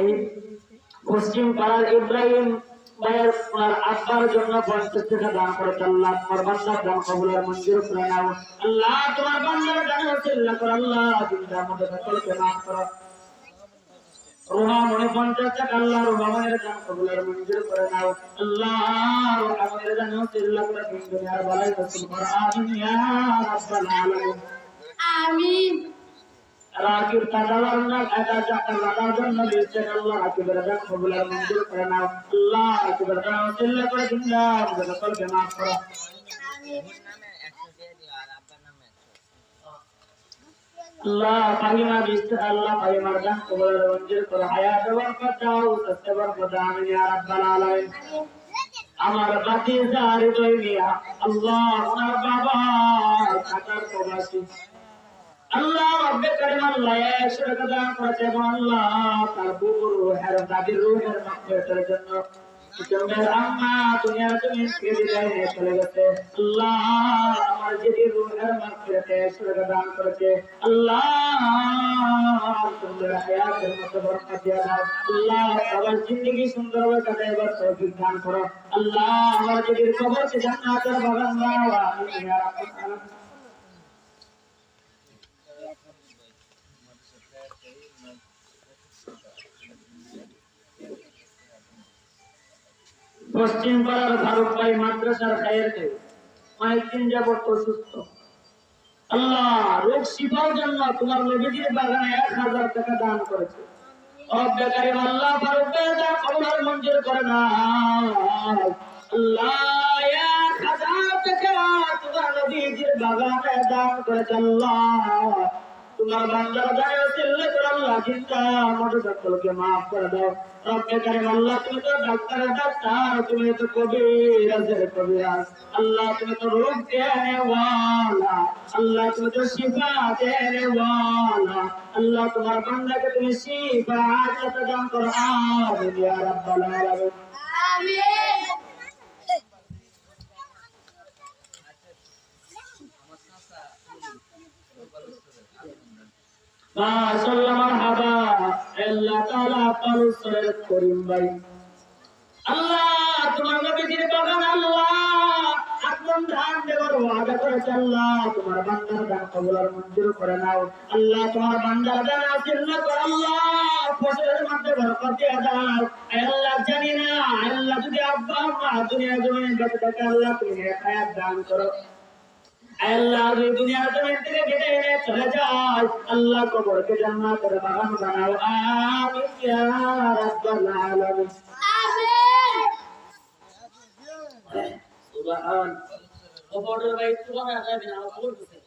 এই পশ্চিম পাড়ার ইব্রাহিম ভাইয়ের আব্বার জন্য পঞ্চাশ টাকা দান করেছে। আল্লাহ তোমার বান্দার দান কবুলের মঞ্জুর করে নাও। আল্লাহ তোমার বান্দার দান ওসিল্লা করো আল্লাহ চিন্তার মধ্যে সকলকে মাফ করো। রোহা মনে পঞ্চাশ টাকা। আল্লাহ রোহা দান কবুলের মঞ্জুর করে নাও। আল্লাহ রোহা মনের দান ওসিল্লা করে দিন দুনিয়ার বালাই রসুল করো আমিন ইয়া রাব্বাল আলামিন আমিন। রাকিব তাদাওয়ার না আদা জাকা লাগার জন্য দিয়েছেন আল্লাহ রাকিবের দান কবুলের মঞ্জুর করে নাও। আল্লাহ রাকিবের দান ওসিল্লা করে দিন না আমাদের সকলকে মাফ করো আল্লাহ আল্লাহ মঞ্জুর করে হায়াত সত্য ইয়া রাব্বাল আলামিন। আমার বাতি জারি দইমিয়া আল্লাহ, ওনার বাবা প্রবাসী আল্লাহ রব্বে করিম আল্লাহ একশো দান করেছে এবং আল্লাহ তার আমার যদি রুহের কবরকে জান্নাতের বাগান পশ্চিম পাড়ার ফারুক ভাই মাদ্রাসার খায়ের কে কয়েকদিন যাবত অসুস্থ। আল্লাহ, রোগ শিফার জন্য তোমার নবীজির বাগানে এক হাজার টাকা দান করেছে। অব্যকারী আল্লাহ ফারুক ভাই যা কবর মঞ্জুর করে না আল্লাহ, এক হাজার টাকা তোমার নবীজির বাগানে দান করেছে আল্লাহ। তোমার বান্দার দায় চিল্লে করে আল্লাহ চিন্তা আমাদের সকলকে মাফ করে দাও। আল্লাহ তোমার বান্দাকে তুমি দান করো। মাশাআল্লাহ মারহাবা আল্লাহ তাআলা আপনার উত্তরের করিম ভাই আল্লাহ তোমার নবীজির বাগান আল্লাহ আপন ধান দেওয়ার ওয়াদা করেছে আল্লাহ তোমার বান্দার দান কবুলার মঞ্জুর করে নাও আল্লাহ তোমার বান্দার দান জানি না আল্লাহ যদি আব্বা আম্মা দুনিয়া জমিনে আল্লাহ তুমি দান করো আল্লাহ দুনিয়ার জমিন থেকে কেটে চলে যায় আল্লাহ কবরকে জান্নাতের বাগান বানাও। আমিন ইয়া রাব্বাল আলামিন। আমিন সুবহান ভাই আল্লাহ বিনা কবর দিতে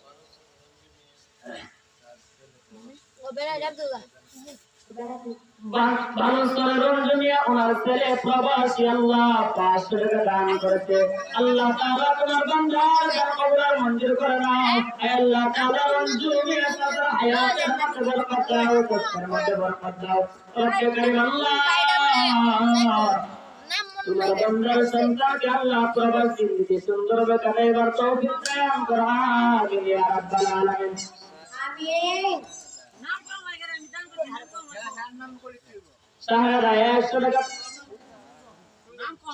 ওনার ছেলে প্রবাসী আল্লাহ পাঁচশো টাকা দান করেছে। আল্লাহ তাআলা তোমার বান্দার দান মঞ্জুর করে নাও। আল্লাহ তাআলা রঞ্জুমিয়া তাদের হায়াতের মধ্যে বরকত দাও, কষ্টের মধ্যে বরকত দাও। রব্বে করিম আল্লাহ। তোমার বান্দার সন্তানকে আল্লাহ প্রবাসী দিতে সুন্দরভাবে কাটাইবার তৌফিক দান করো। আমিন, ইয়া রাব্বাল আলামিন। আমিন। শাহাদা একশো টাকা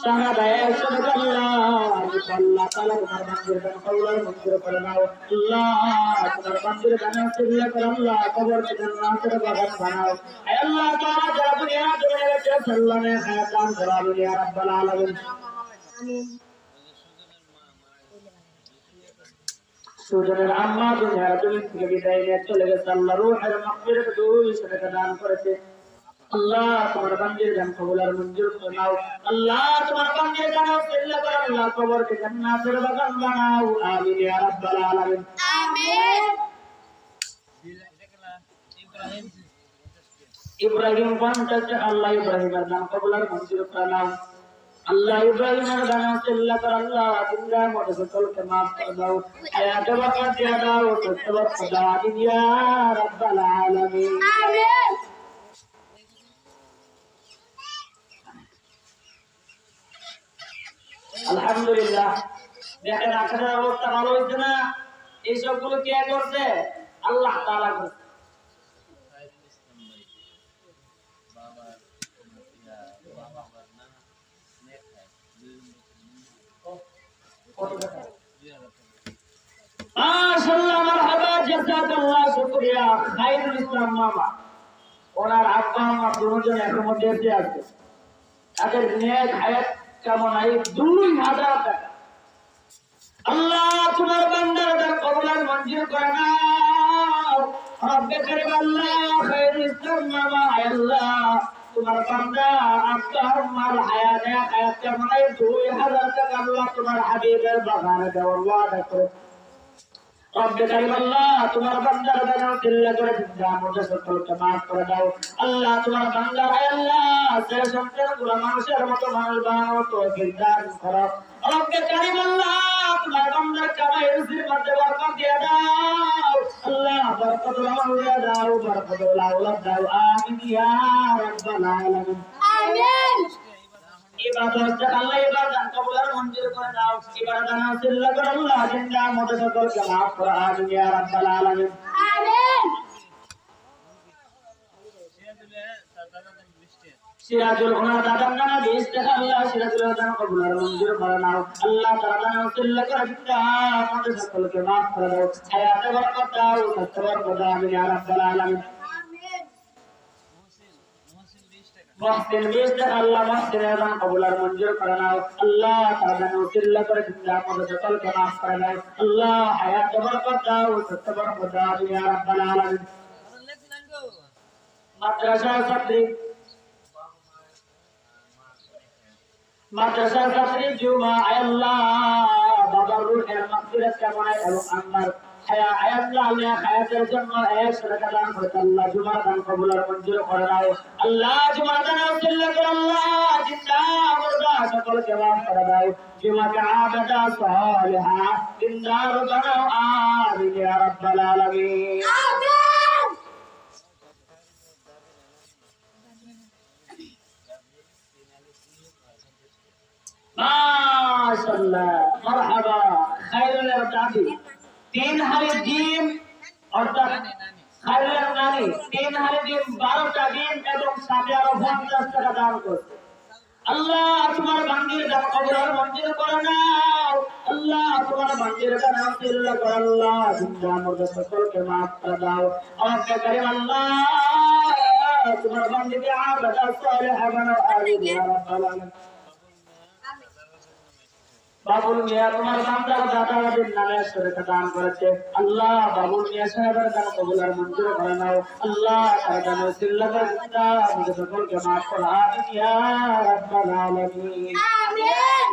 শাহাদা একশো টাকা আল্লাহ আল্লাহ তাআলা তোমার বান্দির দান কবুল মঞ্জুর করে নাও আল্লাহ তোমার বান্দির দান কবুল করে আল্লাহ কবর কে জান্নাতের বাগান বানাও আয় আল্লাহ তাআলা যারা দুনিয়া জমিনে রেখে সাল্লামে হায়াত দান করো আমিন ইয়া রাব্বাল আলামিন আমিন সুজনের আম্মা দুনিয়ার জমিন থেকে বিদায় নিয়ে চলে গেছে আল্লাহ রুহের মাগফিরাত দুইশো টাকা দান করেছে। আল্লাহ তোমার বান্দির দান কবুল আর মঞ্জুর করে আল্লাহ তোমার বান্দির দান সিল্লা করে আল্লাহ কবরকে জান্নাতের বাগান বানাও। আমিন ইয়া রাব্বাল আলামিন। আমিন। ইব্রাহিম আল্লাহ ইব্রাহিমের দান কবুল আর মঞ্জুর করে আল্লাহ ইব্রাহিমের দান সিল্লা করে আল্লাহ জিন্দা মত সকলকে মাফ করে দাও। আয়াতে বরকত দিয়া দাও সত্য বরকত দাও আমিন ইয়া রাব্বাল আলামিন। আমিন। আলহামদুলিল্লাহ। দেখেন আখের অবস্থা ভালো হয়েছে না? এই সবগুলো কে করছে? আল্লাহ তাআলা করছে। মাশাআল্লাহ মারহাবা জাযাকাল্লাহ শুকরিয়া। খায়রুল ইসলাম মামা, ওনার আব্বা, আম্মা দুজন একমত দেশে আছে। তাদের নেক হায়াত কেমন আই দুই হাজার টাকা। আল্লাহ তোমার বান্দার আল্লাহ। তোমার বান্দা আম্মার হায়াত হায়াত কেমন আই দুই হাজার টাকা আল্লাহ তোমার হাবিবের বাগানে দেওয়ার ওয়াদা করে। তোমার বান্দার বেনা দিল্লা করে মাফ করে দাও। আল্লাহ, তোমার বান্দার আল্লাহ সে সন্তান মানুষের মতো মানুষ বানাও তো গিরদান করো। রব্বে কারিম আল্লাহ, তোমার বান্দার কামাই রুজির মধ্যে বরকত দিয়ে দাও। আল্লাহ বরকত দিয়ে দাও বরকত লাউ দাও। আমিন ইয়া রাব্বাল আলামিন। আমিন। ইবাদত যা আল্লাহ ইবাদত কবুলার মঞ্জুর করে দাও হাসিল করে আল্লাহ জিন্দা মত সকলকে মাফ করে। আমিন ইয়া রাব্বাল আলামিন আমিন সিরাজুল ওনার দাদার নামে বিশ টাকা আল্লাহ সিরাজুল দান কবুল মঞ্জুর করে নাও। আল্লাহ দান হাসিল করে মত সকলকে মাফ করে দাও। হায়াতে আল্লাহ মহসিনের দান কবুল আর মঞ্জুর করে নাও। আল্লাহ তাআলা উসিল্লা করে জিন্দা আমাদের সকলকে মাফ করে দাও। আল্লাহ হায়াত বরকত দাও, সত্য বরকত দাও। ইয়া রাব্বাল আলামিন মাদ্রাসা ছাত্রী মাদ্রাসা ছাত্রী জুমা আল্লাহ, বাবার রুহের মাগফিরাত কামনা এবং আমার হায়া আয়াল্লাহ আল্লাহ হায়াতের জন্য এক টাকা দান করতে আল্লাহ জুমা দান কবুল আর মঞ্জুর করে দাও আল্লাহ জুমা দান উসিল্লা করে আল্লাহ, জিন্দা মুর্দা সকলকে মাফ করে দাও। জুমাকে আবাদা সালিহা জিন্দার বানাও আমিন ইয়া রাব্বাল আলামিন। আমিন। মাশাআল্লাহ, মারহাবা, খায়রুলের দাদি তিন হাড়ি ডিম, অর্থাৎ খায়রুলের নানি, তিন হাড়ি ডিম, বারোটা ডিম এবং সাথে আরও পঞ্চাশ টাকা দান করছে। আল্লাহ, তোমার বান্দির দান কবর মঞ্জুর করে নাও। আল্লাহ, তোমার বান্দির দান আল্লাহ করে আল্লাহ। জিন্দা মুর্দা সকলকে মাফ করে দাও। আমাকে করিম আল্লাহ, তোমার বান্দিকে আবাদা সালেহ বানাও। আমিন, ইয়া রাব্বাল আলামিন। বাবুল মিয়া তোমার বান্দার দাদা দাদির নামে শরীরকে দান করেছে। আল্লাহ বাবুল মিয়া সাহেবের দান কবুল আর মঞ্জুর করে নাও। আল্লাহ তার দান উসিল্লা করে জিন্দা আমাদের সকলকে মাফ করো আমিন ইয়া রাব্বাল আলামিন। আমিন।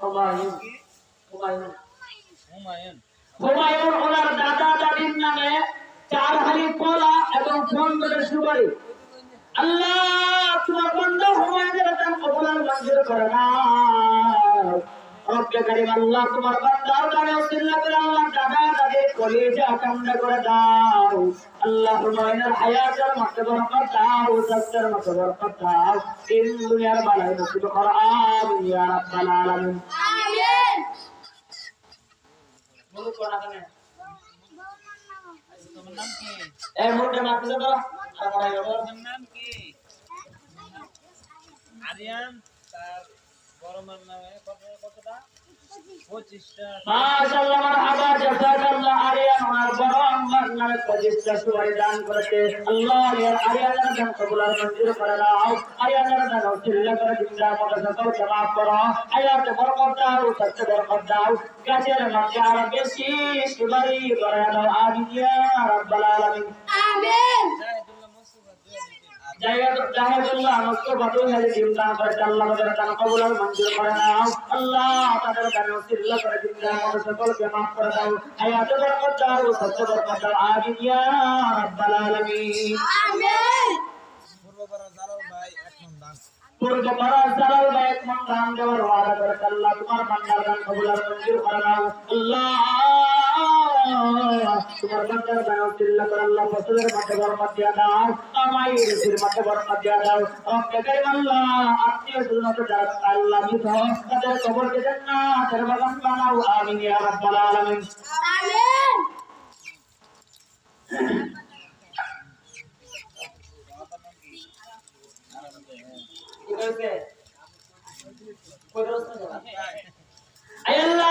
হুমায়ুন। হুমায়ুন। হুমায়ুন। ওনার দাদা দাদির নামে চার হালি কলা এবং পনেরো সুপারি। আল্লাহ, তোমার বন্ধ হুমায়ুনের দান কবুল আর মঞ্জুর করে নাও রব্বে কারিম, আল্লাহ তোমার বান্দার গানে উসিল্লা করে আল্লাহ দাদা দাদির কলিজা কামনা করে দিন এই মুহূর্তে মাফিজ দাও দাও নাম কি আরিয়ান তার বড় মার নামে কত কতটা? পঁচিশটা। মাশাআল্লাহ, মারহাবা জাযাকাল্লাহ আরিয়ান ওনার বড় আম্মার নামে 25 টা সুবাই দান করেছে। আল্লাহ এর আরিয়ানের দান কবুল আর মঞ্জুর করে দাও। আরিয়ানের দান উসিল্লা করে জিন্দা মত সকল মাফ করো। আয়াতে বরকত দাও, সত্য বরকত দাও। গাছের মধ্যে আরও বেশি সুবাই করে দাও। আমিন ইয়া আলামিন আমিন জাহিদুল্লাহ মুস্তফা জুয়েল জাহিদ- জাহিদুল্লাহ মুস্তফা দুহারি দিন দান করেছে আল্লাহ তাদের দান কবুল আর মঞ্জুর করে নাও আল্লাহ তাদের দান উসিল্লা করে জিন্দা মত সকলকে মাফ করে দাও। হায়াতে বরকত দাও সত্য বরকত দাও। আমিন ইয়া রাব্বাল আলামিন। আমিন। পূর্বপাড়া জালাল ভাই এক মন দান পূর্ব জালাল ভাই এক মন দান দেওয়ার ওয়াদা করেছে। আল্লাহ তোমার বান্দার দান কবুল আর মঞ্জুর করে নাও। আল্লাহ তোমার বান্দার দাও চিল্লা করে আল্লাহ ফসলের মাঠে বরকত দিয়া দাও আমায় রুচির মাঠে বরকত দিয়া দাও রব্বে কারিম আল্লাহ আত্মীয় স্বজন যারা আল্লাহ মিত তাদের কবরকে জান্নাতের বাগান বানাও আমিন ইয়া রাব্বাল আলামিন আমিন আয় আল্লাহ তাআলা আয় আল্লাহ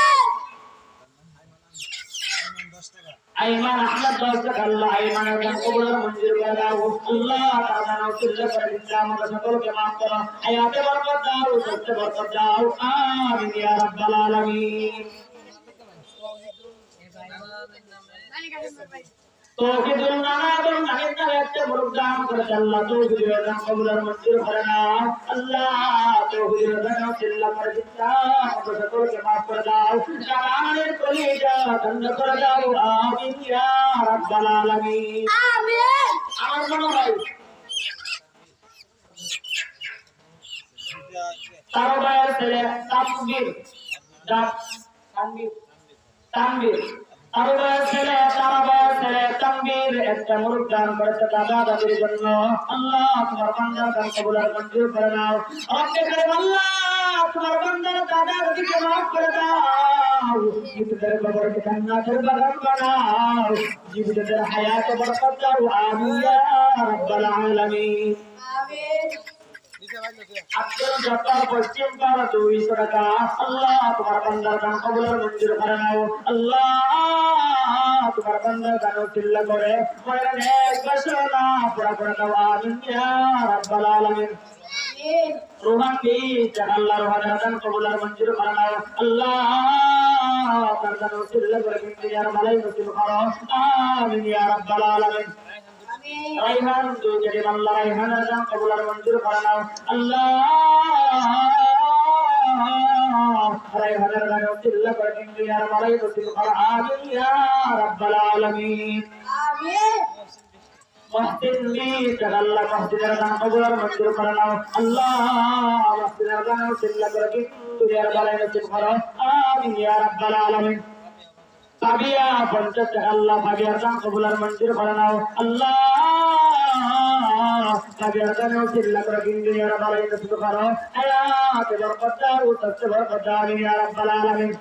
আইমান আহমদ দর্শক আল্লাহ আইমানের গান কবুলের মঞ্জুর করে দাও। আল্লাহ গান উত্তর করে রাব্বাল আলামিন। তৌহিদুল নানাদুল নাহিদ নামে একটা মুরুব দান করেছে আল্লাহ তৌহিদের দান কবুলের মঞ্জুর করে নাও আল্লাহ তৌহিদের দান চিল্লা করে দিচ্ছা আমাদের সকলকে মাফ করে দাও জানানের কলিজা ঠান্ডা করে দাও আমিন ইয়া রাব্বাল আলামিন আমিন আমার মনে হয় তার ভাইয়ের ছেলে তানবীর ডাক তানবীর তানবীর একটা মুরগ দান করেছে দাদা দাদির জন্য। আল্লাহ, তোমার বান্দার দান কবুলার মঞ্জুর করে নাও। রব্বে আল্লাহ, তোমার বান্দার দাদা দাদিকে মাফ আব্দুল জব্বার পশ্চিম পাড়া দুইশো টাকা। আল্লাহ তোমার বান্দার গান কবুলের মঞ্জুর করে নাও। আল্লাহ তোমার বান্দার গান চিল্লা করে। ময়রা নেক বাসনা পুরা করে দাও আমিন ইয়া রাব্বাল আলামিন। আমিন। আল্লাহ রোহানের গান কবুলের মঞ্জুর করে নাও। আল্লাহ তার গান চিল্লা করে কিন্তু ইয়ার মালাই নসিব করো। আমিন ইয়া রাব্বাল আলামিন। আমিন রাইহান দুই কেজি আল্লাহ রাইহানের দাম কবুলার মঞ্জুর করে নাও আল্লাহ রাইহানের দাম চিল্লা করে কিন্তু ইয়ার মালাই নসিব করো আমিন ইয়া রাব্বাল আলামিন আমিন মসজিদের দাম কবুলার মঞ্জুর করে নাও আল্লাহ মসজিদের দাম চিল্লা করে কিন্তু ইয়ার মালাই নসিব করো আমিন ইয়া রাব্বাল আলামিন পাবিয়া পঞ্চাশ টাকা আল্লাহ পাবিয়ার দাম কবুলার মঞ্জুর করে নাও। আল্লাহ পাবিয়ার দাম চিল্লা করে কিন্তু ইয়ার নসিব করো আয়াতে বরকত দাও তসে বরকত দাও ইয়া আলামিন।